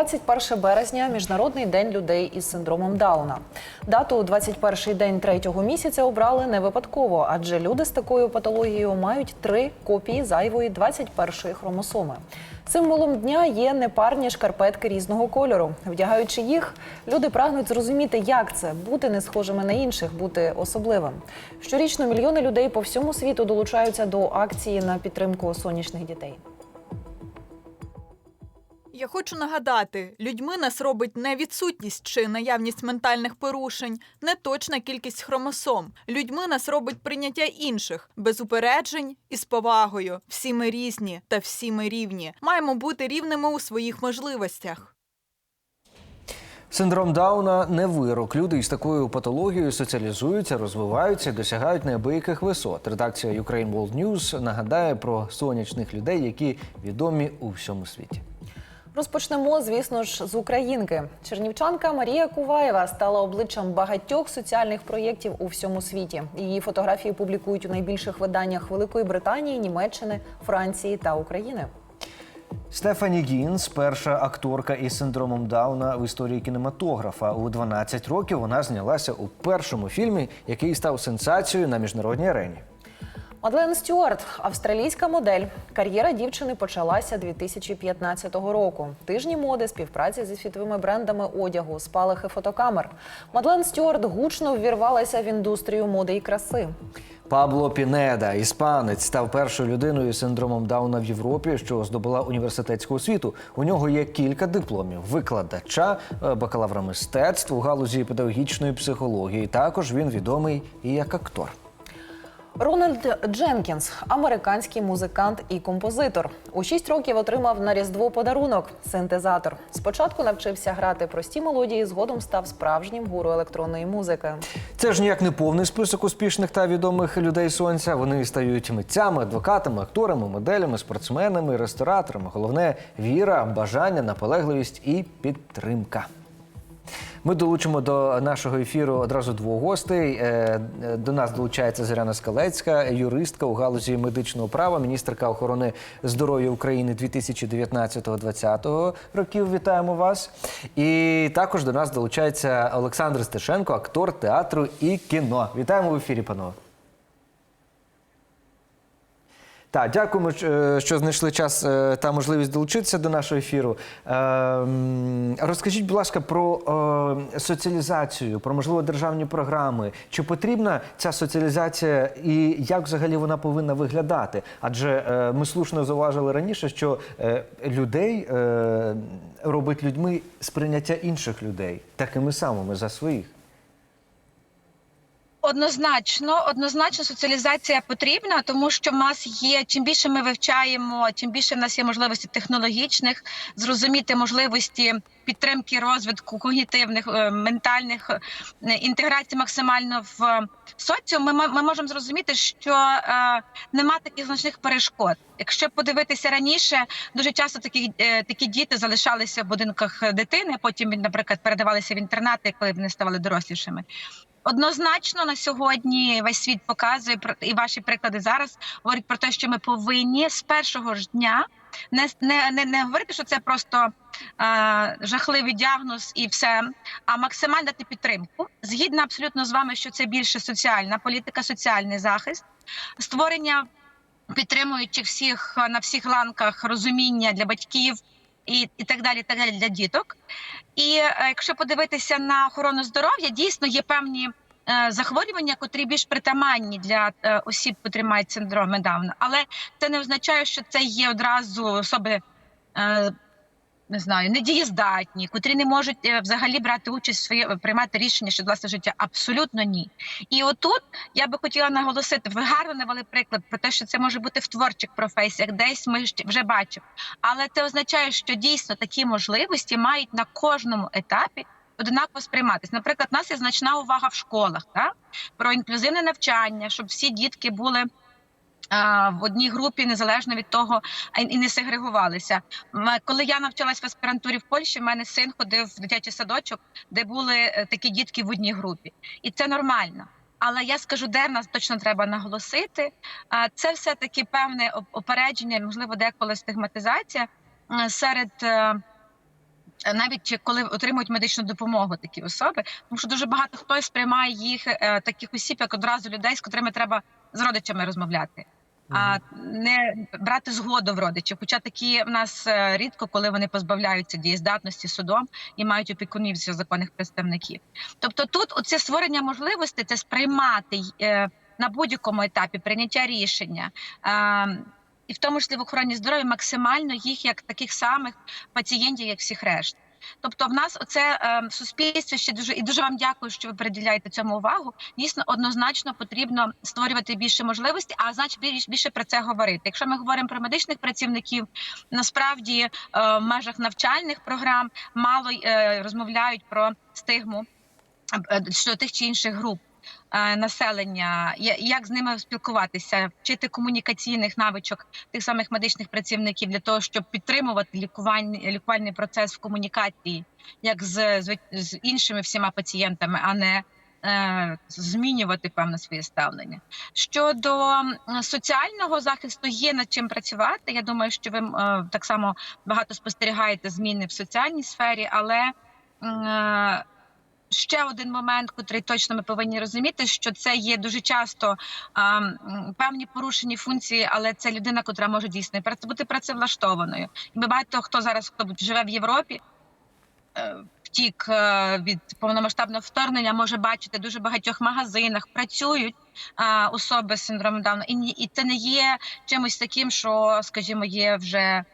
21 березня міжнародний день людей із синдромом Дауна. Дату 21 день третього місяця обрали не випадково, адже люди з такою патологією мають три копії зайвої 21-ї хромосоми. Символом дня є непарні шкарпетки різного кольору. Вдягаючи їх, люди прагнуть зрозуміти, як це бути не схожими на інших, бути особливим. Щорічно мільйони людей по всьому світу долучаються до акції на підтримку сонячних дітей. Я хочу нагадати, людьми нас робить не відсутність чи наявність ментальних порушень, не точна кількість хромосом. Людьми нас робить прийняття інших, без упереджень і з повагою. Всі ми різні та всі ми рівні. Маємо бути рівними у своїх можливостях. Синдром Дауна не вирок. Люди із такою патологією соціалізуються, розвиваються, досягають неабияких висот. Редакція Ukraine World News нагадає про сонячних людей, які відомі у всьому світі. Розпочнемо, звісно ж, з українки. Чернівчанка Марія Куваєва стала обличчям багатьох соціальних проєктів у всьому світі. Її фотографії публікують у найбільших виданнях Великої Британії, Німеччини, Франції та України. Стефані Гінс перша акторка із синдромом Дауна в історії кінематографа. У 12 років вона знялася у першому фільмі, який став сенсацією на міжнародній арені. Мадлен Стюарт, австралійська модель. Кар'єра дівчини почалася 2015 року. Тижні моди, співпраці зі світовими брендами одягу, спалахи фотокамер. Мадлен Стюарт гучно ввірвалася в індустрію моди і краси. Пабло Пінеда, іспанець, став першою людиною з синдромом Дауна в Європі, що здобула університетську освіту. У нього є кілька дипломів: викладача, е, бакалавра мистецтв у галузі педагогічної психології. Також він відомий і як актор. Рональд Дженкінс, американський музикант і композитор. У 6 років отримав на Різдво подарунок синтезатор. Спочатку навчився грати прості мелодії, згодом став справжнім гуру електронної музики. Це ж ніяк не повний список успішних та відомих людей сонця. Вони стають митцями, адвокатами, акторами, моделями, спортсменами, рестораторами. Головне віра, бажання, наполегливість і підтримка. Ми долучимо до нашого ефіру одразу двох гостей. Е, До нас долучається Зоряна Скалецька, юристка у галузі медичного права, міністерка охорони здоров'я України 2019-2020 років. Вітаємо вас. І також до нас долучається Олександр Стешенко, актор театру і кіно. Вітаємо в ефірі, панове. Так, дякуємо, е, що знайшли час е, та можливість долучитися до нашого ефіру. Е, Розкажіть, будь ласка, про е, соціалізацію, про можливо державні програми. Чи потрібна ця соціалізація і як взагалі вона повинна виглядати? Адже е, ми слушно зауважили раніше, що е, людей е, робить людьми сприйняття інших людей такими самими за своїх. Однозначно, однозначно соціалізація потрібна, тому що нас є чим більше ми вивчаємо, чим більше в нас є можливості технологічних, зрозуміти можливості підтримки розвитку когнітивних, е, ментальних е, інтеграції максимально в соціум. Ми, ми можемо зрозуміти, що е, нема таких значних перешкод. Якщо подивитися раніше, дуже часто такі, е, такі діти залишалися в будинках дитини, потім, наприклад, передавалися в інтернати, коли вони ставали дорослішими. Однозначно на сьогодні весь світ показує і ваші приклади зараз говорять про те, що ми повинні з першого ж дня не, не, не, не говорити, що це просто е, жахливий діагноз і все, а максимально дати підтримку. Згідна абсолютно з вами, що це більше соціальна політика, соціальний захист, створення підтримуючих всіх на всіх ланках розуміння для батьків. І, і так далі, і так далі для діток. І е, якщо подивитися на охорону здоров'я, дійсно є певні е, захворювання, котрі більш притаманні для е, осіб, котрі мають синдром Дауна. Але це не означає, що це є одразу особи. Е, не знаю, недієздатні, котрі не можуть е, взагалі брати участь своє приймати рішення щодо власного життя. Абсолютно ні. І отут я би хотіла наголосити, ви гарно навели приклад про те, що це може бути в творчих професіях, десь ми вже бачимо. Але це означає, що дійсно такі можливості мають на кожному етапі однаково сприйматися. Наприклад, у нас є значна увага в школах так? про інклюзивне навчання, щоб всі дітки були. В одній групі незалежно від того і не сегрегувалися. Коли я навчалась в аспірантурі в Польщі, в мене син ходив в дитячий садочок, де були е, такі дітки в одній групі, і це нормально. Але я скажу, де нас точно треба наголосити. Це все таки певне опередження, можливо, деколи стигматизація серед е, навіть коли отримують медичну допомогу такі особи, тому що дуже багато хто сприймає їх е, таких осіб, як одразу людей, з котрими треба з родичами розмовляти. А не брати згоду в родичів. Хоча такі в нас е, рідко, коли вони позбавляються дієздатності судом і мають опікунів зі законних представників. Тобто, тут оце створення можливості це сприймати е, на будь-якому етапі прийняття рішення. Е, і в тому числі в охороні здоров'я максимально їх як таких самих пацієнтів, як всіх решт. Тобто, в нас оце е, суспільство ще дуже і дуже вам дякую, що ви приділяєте цьому увагу. Дійсно, однозначно потрібно створювати більше можливості, а значить більш більше про це говорити. Якщо ми говоримо про медичних працівників, насправді е, в межах навчальних програм мало е, розмовляють про стигму е, щодо тих чи інших груп. Е, Населення, як з ними спілкуватися, вчити комунікаційних навичок тих самих медичних працівників для того, щоб підтримувати лікувальний лікувальний процес в комунікації, як з, з, іншими всіма пацієнтами, а не е, змінювати певне своє ставлення. Щодо соціального захисту, є над чим працювати. Я думаю, що ви е, так само багато спостерігаєте зміни в соціальній сфері, але ще один момент, котрий точно ми повинні розуміти, що це є дуже часто а, певні порушені функції, але це людина, котра може дійсно бути працевлаштованою. І ми багато хто зараз хто живе в Європі. е, Втік е, від повномасштабного вторгнення, може бачити дуже багатьох магазинах. Працюють а, особи з синдромом Дауна, і, і це не є чимось таким, що, скажімо, є вже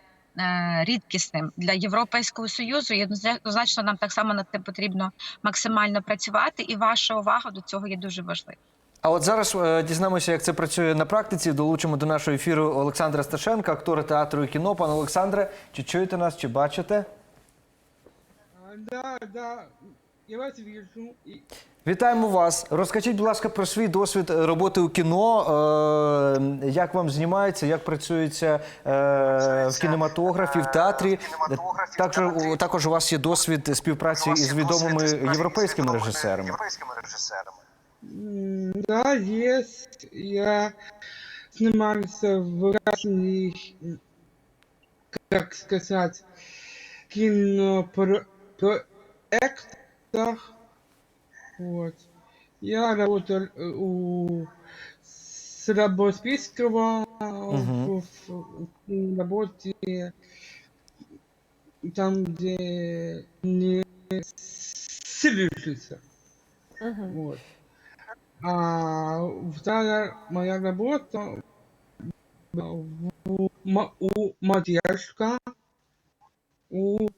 рідкісним для Європейського союзу. І однозначно нам так само над тим потрібно максимально працювати, і ваша увага до цього є дуже важлива. А от зараз е, дізнаємося, як це працює на практиці. Долучимо до нашого ефіру Олександра Сташенка, актора театру і кіно. Пане Олександре, чи чуєте нас, чи бачите? Да, да, я вас вижу. Вітаємо вас. Розкажіть, будь ласка, про свій досвід роботи у кіно. Е, Як вам знімається, як працюється е, в кінематографі, в театрі? Також, також у вас є досвід співпраці із відомими європейськими режисерами. да, есть. Я снимался в разных, м, как сказать, кинопроектах. Вот. Я работал э, у Срабоспийского в, в- в работе там, где не слышится. Вот. А вторая моя работа ма- у Матешка у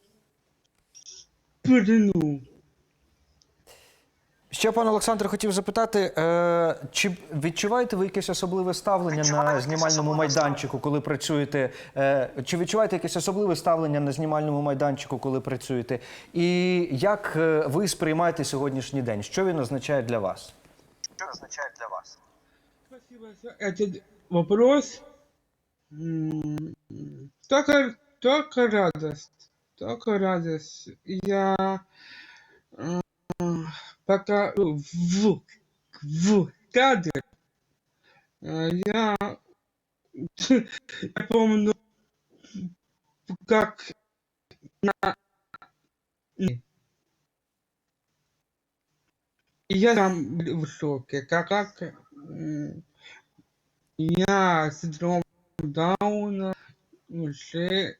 плену. Ще пане Олександре, хотів запитати, е, чи відчуваєте ви якесь особливе ставлення на знімальному майданчику, коли працюєте? Е, чи відчуваєте якесь особливе ставлення на знімальному майданчику, коли працюєте? І як е, ви сприймаєте сьогоднішній день? Що він означає для вас? Спасибо за этот вопрос. Только, только радость. Только радость. Я пока в, в кадре э, я, я помню, как на я там был в шоке, как, как я синдром Дауна уже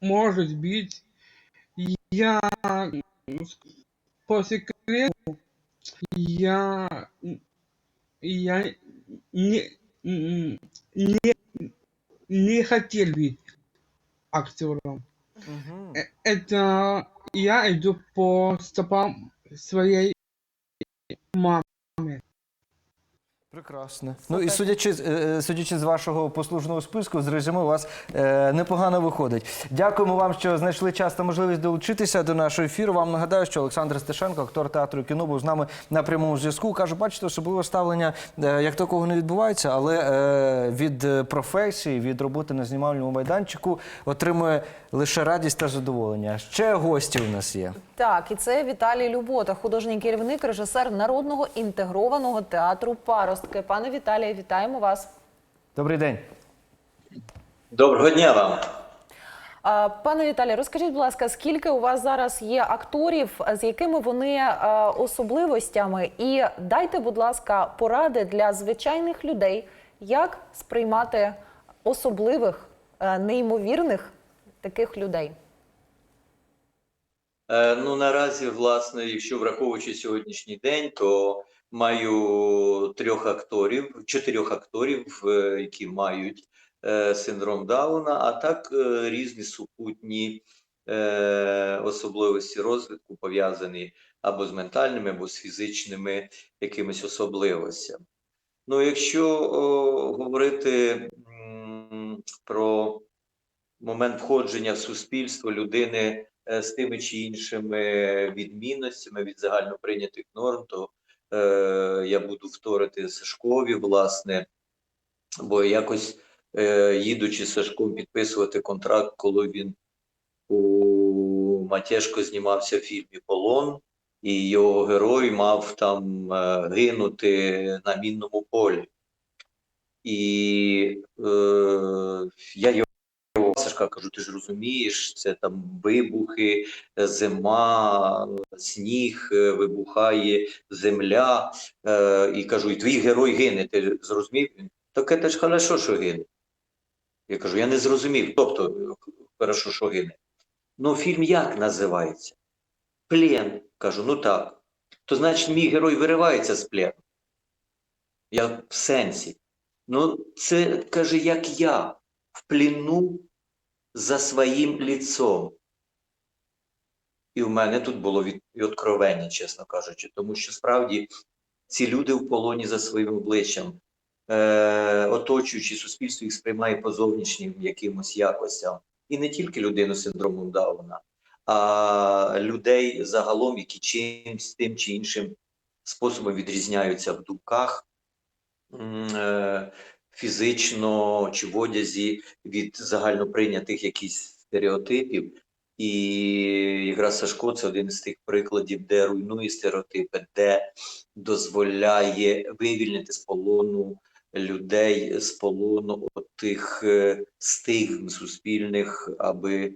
может быть я по секрету я я не не не хотел быть актером. Э, Это я иду по стопам своей мамы. Прекрасно. Ну і судячи, з- е, судячи з вашого послужного списку, з резюме у вас е, непогано виходить. Дякуємо вам, що знайшли час та можливість долучитися до нашого ефіру. Вам нагадаю, що Олександр Стешенко, актор театру і кіно, був з нами на прямому зв'язку. Каже, бачите, особливе ставлення е, як такого не відбувається, але е, від е, професії, від роботи на знімальному майданчику отримує лише радість та задоволення. Ще гості у нас є. Так, і це Віталій Любота, художній керівник, режисер народного інтегрованого театру Паростки. Пане Віталію, вітаємо вас. Добрий день. Доброго дня вам. Пане Віталій, розкажіть, будь ласка, скільки у вас зараз є акторів, з якими вони особливостями? І дайте, будь ласка, поради для звичайних людей, як сприймати особливих, е, неймовірних таких людей. Е, Ну, наразі, власне, якщо враховуючи сьогоднішній день, то маю трьох акторів, чотирьох акторів, е, які мають е, синдром Дауна, а так е, різні супутні особливості розвитку пов'язані або з ментальними, або з фізичними якимись особливостями. Ну, якщо о, говорити м, про момент входження в суспільство людини з тими чи іншими відмінностями від загально прийнятих норм, то е, я буду вторити Сашкові, власне, бо якось е, їдучи Сашком підписувати контракт, коли він у Матєшко знімався в фільмі Полон, і його герой мав там е, гинути на мінному полі. І е, я його Сашка кажу, ти ж розумієш, це там вибухи, зима, сніг, е, вибухає земля. Е, і кажу, і твій герой гине. Ти зрозумів? Він, Так це ж хорошо, що гине. Я кажу, я не зрозумів. Тобто, е, хорошо, що гине. Ну, фільм як називається? Плен. Кажу, ну так. То значить, мій герой виривається з плену. Я в сенсі. Ну, це каже, як я в плену за своїм ліцом. І в мене тут було від, відкровення, чесно кажучи, тому що справді ці люди в полоні за своїм обличчям, е, оточуючи суспільство, їх сприймає по зовнішнім якимось якостям. І не тільки людину з синдромом Дауна, а людей загалом, які чимсь тим чи іншим способом відрізняються в думках, е, фізично чи в одязі від загальноприйнятих якісь стереотипів. І якраз Сашко це один з тих прикладів, де руйнує стереотипи, де дозволяє вивільнити з полону людей, з полону тих стигм суспільних, аби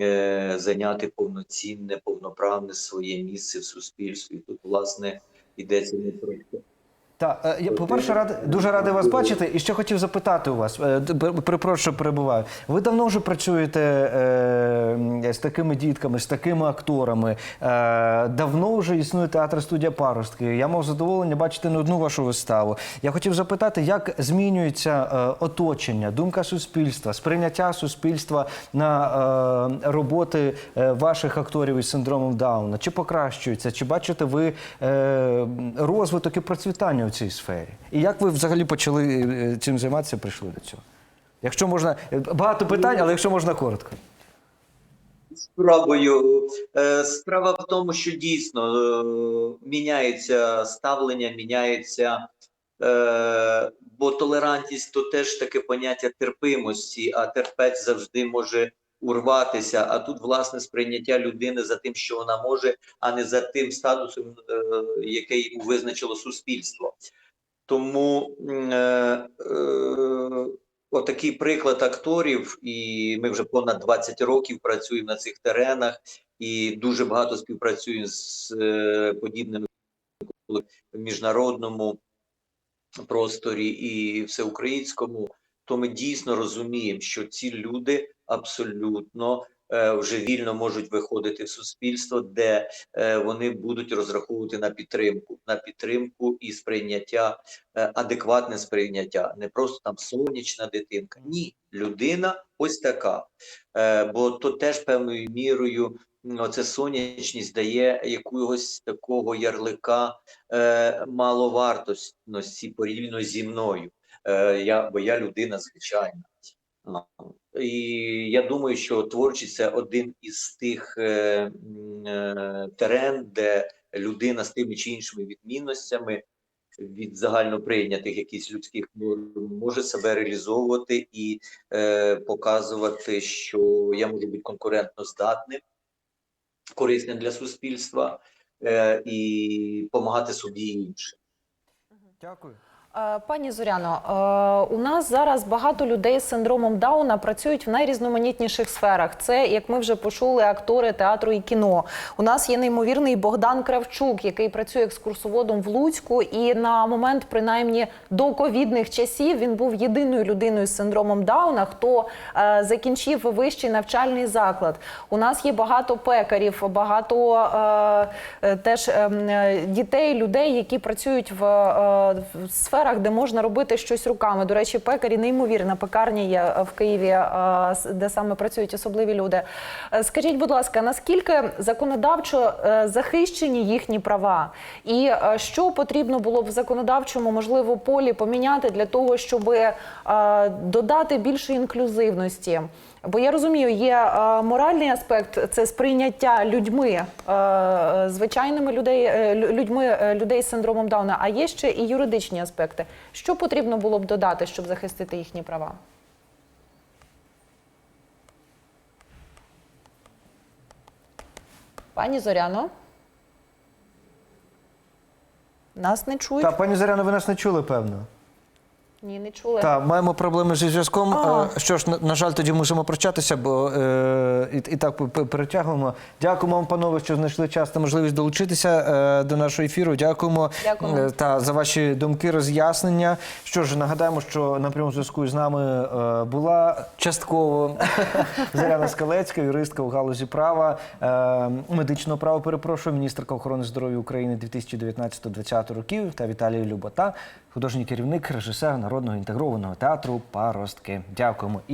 е, зайняти повноцінне, повноправне своє місце в суспільстві. Тут, власне, йдеться не про Так, е, я, по-перше, радий, дуже радий вас бачити. І ще хотів запитати у вас, е, що перебуваю. Ви давно вже працюєте е, з такими дітками, з такими акторами. Е, давно вже існує театр студія Паростки. Я мав задоволення бачити не одну вашу виставу. Я хотів запитати, як змінюється е, оточення, думка суспільства, сприйняття суспільства на е, роботи е, ваших акторів із синдромом Дауна? Чи покращується? Чи бачите ви е, розвиток і процвітання цій сфері? І як ви взагалі почали е, цим займатися, прийшли до цього? Якщо можна, е, багато питань, але якщо можна коротко. Спробую. Е, Справа в тому, що дійсно міняється ставлення, міняється, бо толерантність то теж таке поняття терпимості, а терпець завжди може урватися. А тут, власне, сприйняття людини за тим, що вона може, а не за тим статусом, е, який визначило суспільство. Тому е, е, отакий приклад акторів, і ми вже понад 20 років працюємо на цих теренах, і дуже багато співпрацюємо з е, подібними в міжнародному просторі і всеукраїнському. То ми дійсно розуміємо, що ці люди абсолютно е, вже вільно можуть виходити в суспільство, де е, вони будуть розраховувати на підтримку, на підтримку і сприйняття, е, адекватне сприйняття, не просто там сонячна дитинка. Ні, людина ось така. Е, бо то теж певною мірою оце сонячність дає якогось такого ярлика е, маловартості порівняно зі мною. Е, я, бо я людина звичайна. І я думаю, що творчість це один із тих е, е, терен, де людина з тими чи іншими відмінностями від загально прийнятих якихось людських норм може себе реалізовувати і е, показувати, що я можу бути конкурентно здатним, корисним для суспільства е, і допомагати собі і іншим. Дякую. Е, Пані Зоряно, е, у нас зараз багато людей з синдромом Дауна працюють в найрізноманітніших сферах. Це, як ми вже почули, актори театру і кіно. У нас є неймовірний Богдан Кравчук, який працює екскурсоводом в Луцьку. І на момент, принаймні, до ковідних часів він був єдиною людиною з синдромом Дауна, хто е, закінчив вищий навчальний заклад. У нас є багато пекарів, багато теж ем, дітей, людей, які працюють в, е, в де можна робити щось руками. До речі, пекарі неймовірна пекарня є е, в Києві, е, де саме працюють особливі люди. Е, Скажіть, будь ласка, наскільки законодавчо захищені їхні права, і що потрібно було б в законодавчому можливо полі поміняти для того, щоб додати більше інклюзивності? Бо я розумію, є моральний аспект це сприйняття людьми, звичайними людей, людьми людей з синдромом Дауна, а є ще і юридичні аспекти. Що потрібно було б додати, щоб захистити їхні права? Пані Зоряно? Нас не чують? Та, пані Зоряно, ви нас не чули, певно. Ні, не чули. Так, маємо проблеми зі зв'язком. Е, Що ж, на, на жаль, тоді мусимо прощатися, бо е, і, і так перетягуємо. Дякуємо вам, панове, що знайшли час та можливість долучитися е, до нашого ефіру. Дякуємо Дякуємо. е, та за ваші думки, роз'яснення. Що ж, нагадаємо, що на прямому зв'язку з нами е, була частково Заряна Скалецька, юристка у галузі права, е, медичного права, перепрошую, міністерка охорони здоров'я України 2019-2020 років та Віталій Любота, художній керівник, режисер народного інтегрованого театру Паростки. Дякуємо і